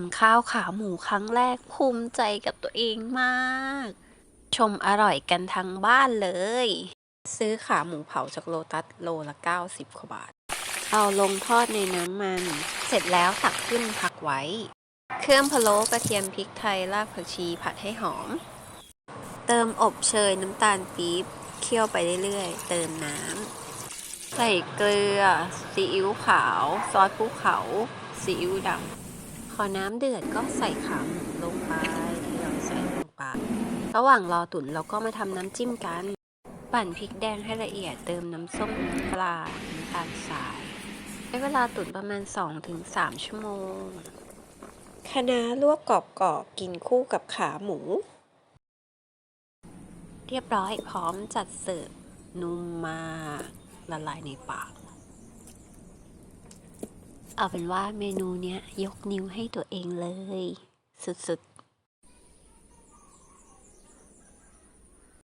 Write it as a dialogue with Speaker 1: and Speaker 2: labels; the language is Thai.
Speaker 1: ำข้าวขาหมูครั้งแรกภูมิใจกับตัวเองมาก ชมอร่อยกันทั้งบ้านเลย ซื้อขาหมูเผาจากโลตัสโลละ 90กว่าบาท เอาลงทอดในน้ำมัน เสร็จแล้วตักขึ้นพักไว้ เครื่องพะโล้กระเทียมพริกไทยรากผักชีผัดให้หอม เติมอบเชยน้ำตาลปี๊บเคี่ยวไปเรื่อยๆ เติมน้ำ ใส่เกลือ ซีอิ๊วขาว ซอสภูเขา ซีอิ๊วดำ พอน้ำเดือดก็ใส่ขาหมูลงไปที่เราใส่ลงไประหว่างรอตุ๋นเราก็มาทำน้ำจิ้มกัน ปั่นพริกแดงให้ละเอียดเติมน้ำส้มน้ำปลาน้ำตาลทรายใช้เวลาตุ๋นประมาณ 2-3 ชั่วโมงคะน้าลวกกรอบๆกินคู่กับขาหมู เรียบร้อยพร้อมจัดเสิร์ฟนุ่มมากละลายในปาก เอาเป็นว่าเมนูเนี้ยยกนิ้วให้ตัวเองเลย สุดๆ